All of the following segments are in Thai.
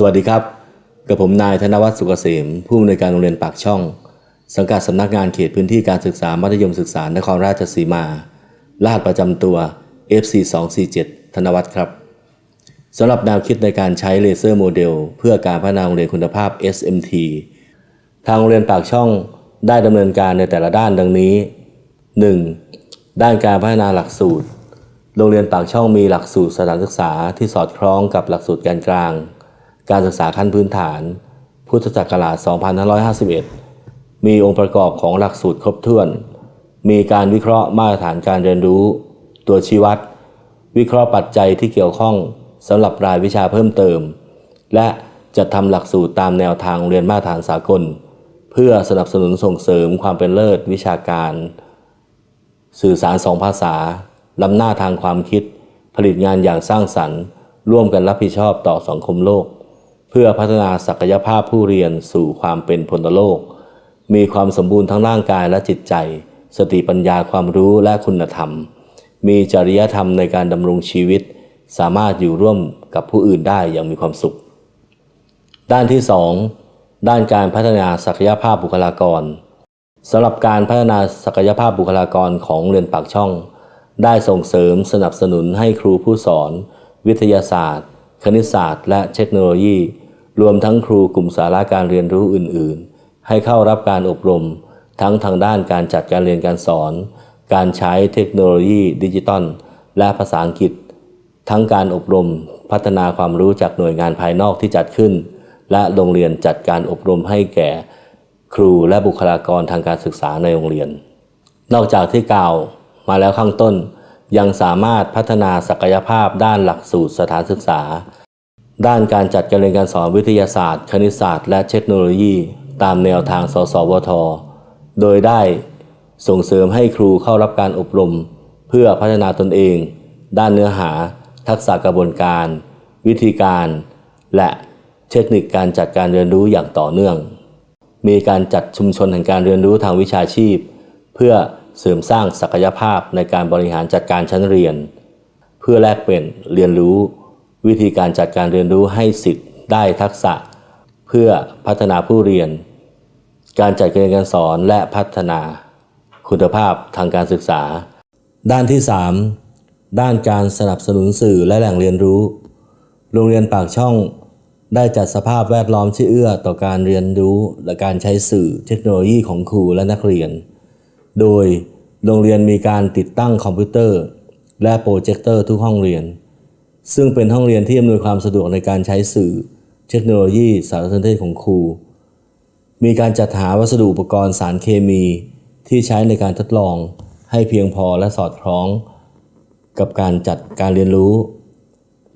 สวัสดีครับ กับผมนายธนวัฒน์สุกเกษม ผู้อำนวยการโรงเรียนปากช่อง สังกัดสำนักงานเขตพื้นที่การศึกษามัธยมศึกษานครราชสีมา รหัสประจำตัว FC 2 4 7 ธนวัฒน์ครับ สำหรับแนวคิดในการใช้เลเซอร์โมเดล เพื่อการพัฒนาโรงเรียนคุณภาพ SMT ทางโรงเรียนปากช่องได้ดำเนินการในแต่ละด้านดังนี้ 1. ด้านการพัฒนาหลักสูตร โรงเรียนปากช่องมีหลักสูตรสถานศึกษาที่สอดคล้องกับหลักสูตรแกนกลาง การศึกษาขั้นพื้นฐาน พุทธศักราช 2551 มีองค์ประกอบของหลักสูตรครบถ้วน มีการวิเคราะห์มาตรฐานการเรียนรู้ ตัวชี้วัด วิเคราะห์ปัจจัยที่เกี่ยวข้อง สำหรับรายวิชาเพิ่มเติม และจัดทำหลักสูตรตามแนวทางเรียนมาตรฐานสากล เพื่อสนับสนุนส่งเสริมความเป็นเลิศวิชาการ สื่อสารสองภาษาล้ำหน้าทางความคิด ผลิตงานอย่างสร้างสรรค์ ร่วมกันรับผิดชอบต่อสังคมโลก เพื่อพัฒนาศักยภาพผู้เรียนสู่ความเป็นพลโลก มีความสมบูรณ์ทั้งร่างกายและจิตใจ สติปัญญาความรู้และคุณธรรม มีจริยธรรมในการดำรงชีวิต สามารถอยู่ร่วมกับผู้อื่นได้อย่างมีความสุข ด้านที่ 2 ด้านการพัฒนาศักยภาพบุคลากรสำหรับการพัฒนาศักยภาพบุคลากรของโรงเรียนปากช่อง ได้ส่งเสริมสนับสนุนให้ครูผู้สอน วิทยาศาสตร์ คณิตศาสตร์ และเทคโนโลยี รวมทั้งครูกลุ่มสาระการเรียนรู้อื่น ๆ ให้เข้ารับการอบรม ทั้งทางด้านการจัดการเรียนการสอน การใช้เทคโนโลยีดิจิตอลและภาษาอังกฤษ ทั้งการอบรมพัฒนาความรู้จากหน่วยงานภายนอกที่จัดขึ้น และโรงเรียนจัดการอบรมให้แก่ครูและบุคลากรทางการศึกษาในโรงเรียน นอกจากที่กล่าวมาแล้วข้างต้น ยังสามารถพัฒนาศักยภาพด้านหลักสูตรสถานศึกษา ด้านการจัดการเรียนการสอนวิทยาศาสตร์ คณิตศาสตร์ และเทคโนโลยี ตามแนวทาง สสวท โดยได้ส่งเสริมให้ครูเข้ารับการอบรม เพื่อพัฒนาตนเอง ด้านเนื้อหา ทักษะกระบวนการ วิธีการ และเทคนิคการจัดการเรียนรู้อย่างต่อเนื่อง มีการจัดชุมชนแห่งการเรียนรู้ทางวิชาชีพ เพื่อเสริมสร้างศักยภาพในการบริหารจัดการชั้นเรียน เพื่อแลกเปลี่ยนเรียนรู้ วิธีการจัดการเรียนรู้ให้สิทธิ์ได้ทักษะ เพื่อพัฒนาผู้เรียน การจัดการเรียนการสอนและพัฒนา คุณภาพทางการศึกษา ด้านที่ 3 ด้านการสนับสนุนสื่อและแหล่งเรียนรู้ โรงเรียนปากช่อง ได้จัดสภาพแวดล้อมที่เอื้อต่อการเรียนรู้ และการใช้สื่อเทคโนโลยีของครูและนักเรียน โดยโรงเรียนมีการติดตั้งคอมพิวเตอร์ และโปรเจคเตอร์ทุกห้องเรียน ซึ่งเป็นห้องเรียนที่อำนวยความสะดวกในการใช้สื่อเทคโนโลยีสารสนเทศของครู มีการจัดหาวัสดุอุปกรณ์สารเคมีที่ใช้ในการทดลองให้เพียงพอและสอดคล้อง กับการจัดการเรียนรู้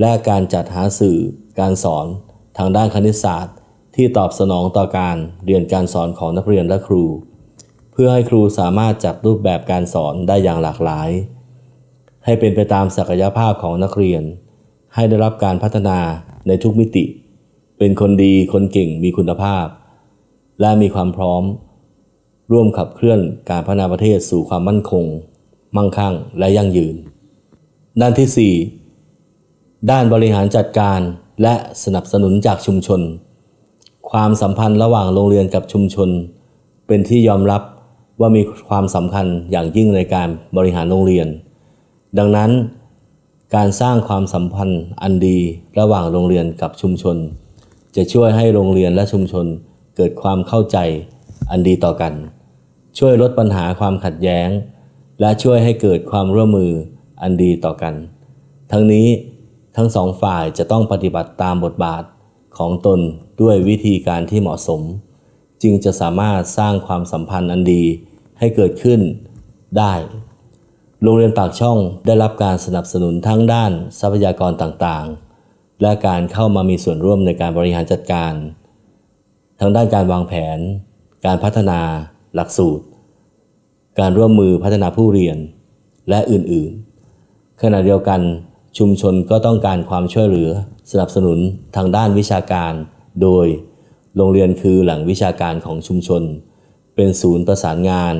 และการจัดหาสื่อการสอนทางด้านคณิตศาสตร์ ที่ตอบสนองต่อการเรียนการสอนของนักเรียนและครู เพื่อให้ครูสามารถจัดรูปแบบการสอนได้อย่างหลากหลาย ให้เป็นไปตามศักยภาพของนักเรียน ให้ได้รับการพัฒนาในทุกมิติ เป็นคนดีคนเก่งมีคุณภาพ และมีความพร้อม ร่วมขับเคลื่อนการพัฒนาประเทศสู่ความมั่นคง มั่งคั่งและยั่งยืน ด้านที่ 4 ด้านบริหารจัดการและสนับสนุนจากชุมชน ความสัมพันธ์ระหว่างโรงเรียนกับชุมชน เป็นที่ยอมรับว่ามีความสำคัญอย่างยิ่งในการบริหารโรงเรียน ดังนั้น การสร้างความสัมพันธ์อันดีระหว่างโรงเรียนกับชุมชน จะช่วยให้โรงเรียนและชุมชนเกิดความเข้าใจอันดีต่อกัน ช่วยลดปัญหาความขัดแย้ง และช่วยให้เกิดความร่วมมือ อันดีต่อกัน ทั้งนี้ทั้งสองฝ่ายจะต้องปฏิบัติตามบทบาทของตนด้วยวิธีการที่เหมาะสม จึงจะสามารถสร้างความสัมพันธ์อันดีให้เกิดขึ้นได้ โรงเรียนปากช่องได้รับการสนับสนุนทั้งด้านทรัพยากรต่างๆ และการเข้ามามีส่วนร่วมในการบริหารจัดการ ทั้งด้านการวางแผน การพัฒนาหลักสูตร การร่วมมือพัฒนาผู้เรียนและอื่นๆ ขณะเดียวกันชุมชนก็ต้องการความช่วยเหลือ สนับสนุนทางด้านวิชาการ โดย โรงเรียนคือหล่งวิชาการของชุมชน เป็นศูนย์ประสานงาน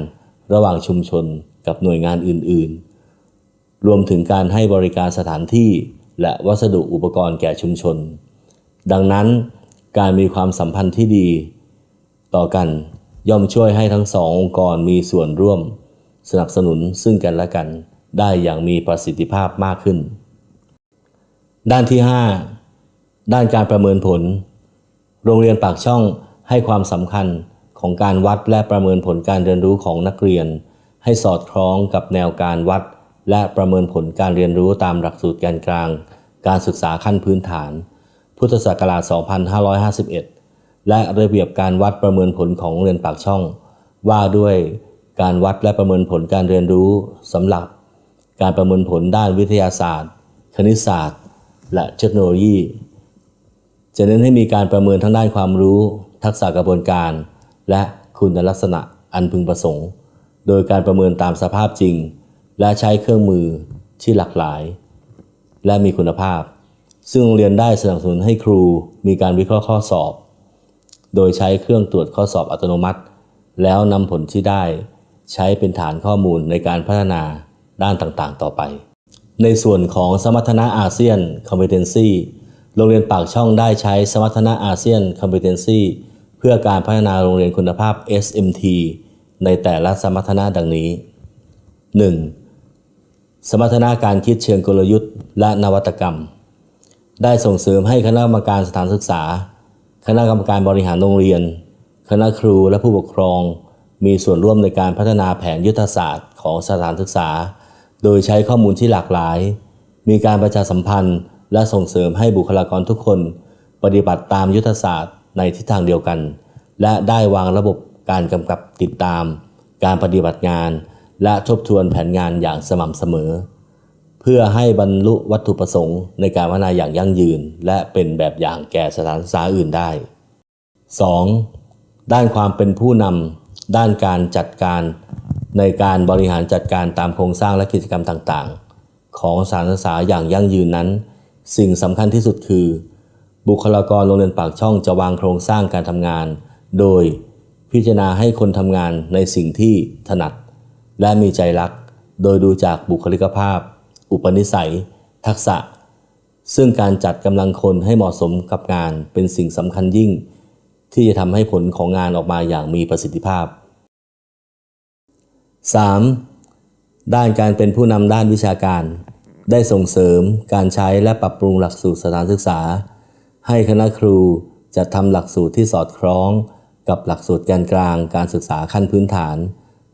ระหว่างชุมชนกับหน่วยงานอื่นๆ รวมถึงการให้บริการสถานที่ และวัสดุอุปกรณ์แก่ชุมชน ดังนั้นการมีความสัมพันธ์ที่ดี ต่อกันย่อมช่วยให้ทั้งสององค์กรมีส่วนร่วม สนับสนุนซึ่งกันและกัน ได้อย่างมีประสิทธิภาพมากขึ้น ด้านที่ 5 ด้านการประเมินผล โรงเรียนปากช่องให้ความสำคัญของการวัดและประเมินผลการเรียนรู้ของนักเรียน ให้สอดคล้องกับแนวการวัด และประเมินผลการเรียนรู้ตามหลักสูตรแกนกลาง การศึกษาขั้นพื้นฐาน พุทธศักราช 2551 และระเบียบการวัดประเมินผลของโรงเรียนปากช่อง ว่าด้วยการวัดและประเมินผลการเรียนรู้สำหรับ การประเมินผลด้านวิทยาศาสตร์ คณิตศาสตร์ และเทคโนโลยี จะเน้นให้มีการประเมินทั้งด้านความรู้ ทักษะกระบวนการ และคุณลักษณะอันพึงประสงค์ โดยการประเมินตามสภาพจริง และใช้เครื่องมือที่หลากหลาย และมีคุณภาพ ซึ่งโรงเรียนได้สนับสนุนให้ครูมีการวิเคราะห์ข้อสอบ โดยใช้เครื่องตรวจข้อสอบอัตโนมัติ แล้วนำผลที่ได้ ใช้เป็นฐานข้อมูลในการพัฒนา ด้านต่างๆ ต่อไป ในส่วนของสมรรถนะอาเซียน Competency โรงเรียนปากช่องได้ใช้สมรรถนะอาเซียน Competency เพื่อการพัฒนาโรงเรียนคุณภาพ SMT ในแต่ละสมรรถนะดังนี้ 1. สมรรถนะการคิดเชิงกลยุทธ์ และนวัตกรรม ได้ส่งเสริมให้คณะกรรมการสถานศึกษา คณะกรรมการบริหารโรงเรียน คณะครูและผู้ปกครอง มีส่วนร่วมในการพัฒนาแผนยุทธศาสตร์ของสถานศึกษา โดยใช้ข้อมูลที่หลากหลาย มีการประชาสัมพันธ์ และส่งเสริมให้บุคลากรทุกคน ปฏิบัติตามยุทธศาสตร์ในทิศทางเดียวกัน และได้วางระบบการกำกับติดตาม การปฏิบัติงาน และทบทวนแผนงานอย่างสม่ำเสมอ เพื่อให้บรรลุวัตถุประสงค์ในการพัฒนาอย่างยั่งยืน และเป็นแบบอย่างแก่สถานศึกษาอื่นได้ 2. ด้านความเป็นผู้นำด้านการจัดการ ในการบริหารจัดการตามโครงสร้างและกิจกรรมต่างๆ ของสานศึกษาอย่างยั่งยืนนั้น สิ่งสำคัญที่สุดคือ บุคลากรโรงเรียนปากช่องจะวางโครงสร้างการทำงาน โดยพิจารณาให้คนทำงานในสิ่งที่ถนัด และมีใจรัก โดยดูจากบุคลิกภาพ อุปนิสัย ทักษะ ซึ่งการจัดกำลังคนให้เหมาะสมกับงานเป็นสิ่งสำคัญยิ่ง ที่จะทำให้ผลของงานออกมาอย่างมีประสิทธิภาพ 3. ด้านการเป็นผู้นำด้านวิชาการ ได้ส่งเสริมการใช้และปรับปรุงหลักสูตรสถานศึกษา ให้คณะครูจัดทำหลักสูตรที่สอดคล้อง กับหลักสูตรแกนกลางการศึกษาขั้นพื้นฐาน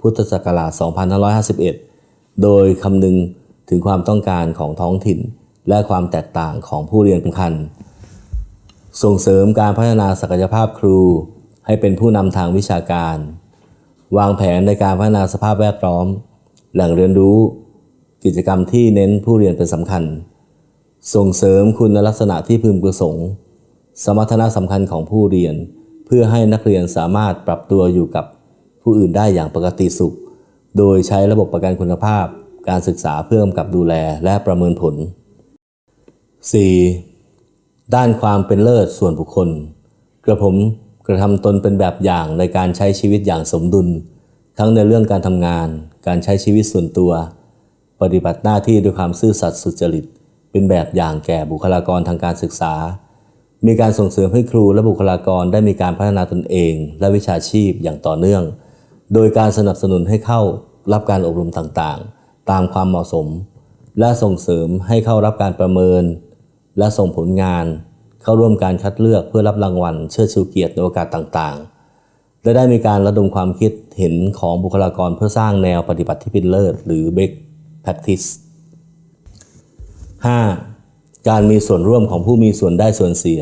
พุทธศักราช 2551 โดยคำนึงถึงความต้องการของท้องถิ่น และความแตกต่างของผู้เรียนสำคัญ ส่งเสริมการพัฒนาศักยภาพครู ให้เป็นผู้นำทางวิชาการ วางแผนในการพัฒนาสภาพแวดล้อม แหล่งเรียนรู้ กิจกรรมที่เน้นผู้เรียนเป็นสำคัญ ส่งเสริมคุณลักษณะที่พึงประสงค์ สมรรถนะสำคัญของผู้เรียน เพื่อให้นักเรียนสามารถปรับตัวอยู่กับผู้อื่นได้อย่างปกติสุข โดยใช้ระบบประกันคุณภาพ การศึกษาเพื่อกำกับดูแลและประเมินผล 4. ด้านความเป็นเลิศส่วนบุคคล กระผม กระทำตนเป็นแบบอย่างในการใช้ชีวิตอย่างสมดุล ทั้งในเรื่องการทำงาน การใช้ชีวิตส่วนตัว ปฏิบัติหน้าที่ด้วยความซื่อสัตย์สุจริต เป็นแบบอย่างแก่บุคลากรทางการศึกษา มีการส่งเสริมให้ครูและบุคลากรได้มีการพัฒนาตนเอง และวิชาชีพอย่างต่อเนื่อง โดยการสนับสนุนให้เข้ารับการอบรมต่างๆ ตามความเหมาะสม และส่งเสริมให้เข้ารับการประเมิน และส่งผลงาน เข้าร่วมการคัดเลือกเพื่อรับรางวัลเชิดชูเกียรติในโอกาสต่างๆ และได้มีการระดมความคิดเห็นของบุคลากรเพื่อสร้างแนวปฏิบัติที่เป็นเลิศหรือ best practice 5. การมีส่วนร่วมของผู้มีส่วนได้ส่วนเสีย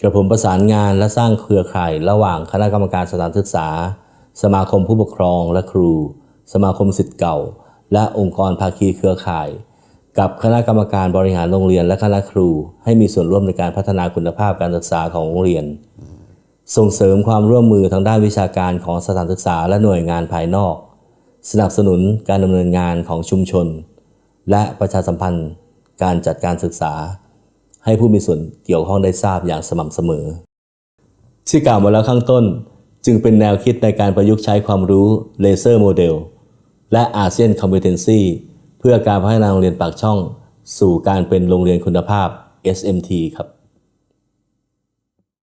กระผมประสานงานและสร้างเครือข่ายระหว่างคณะกรรมการสถานศึกษา สมาคมผู้ปกครองและครู สมาคมสิทธิ์เก่า และองค์กรภาคีเครือข่าย กับคณะกรรมการบริหารโรงเรียนและคณะครู ให้มีส่วนร่วมในการพัฒนาคุณภาพการศึกษาของโรงเรียน ส่งเสริมความร่วมมือทางด้านวิชาการของสถานศึกษาและหน่วยงานภายนอก สนับสนุนการดำเนินงานของชุมชน และประชาสัมพันธ์ การจัดการศึกษา ให้ผู้มีส่วนเกี่ยวข้องได้ทราบอย่างสม่ำเสมอ ที่กล่าวมาแล้วข้างต้นจึงเป็นแนวคิดในการประยุกต์ใช้ความรู้เลเซอร์โมเดลและอาเซียนคอมเพ t e n c y เพื่อการพัฒนาโรงเรียนปากช่อง สู่การเป็นโรงเรียนคุณภาพ SMT ครับ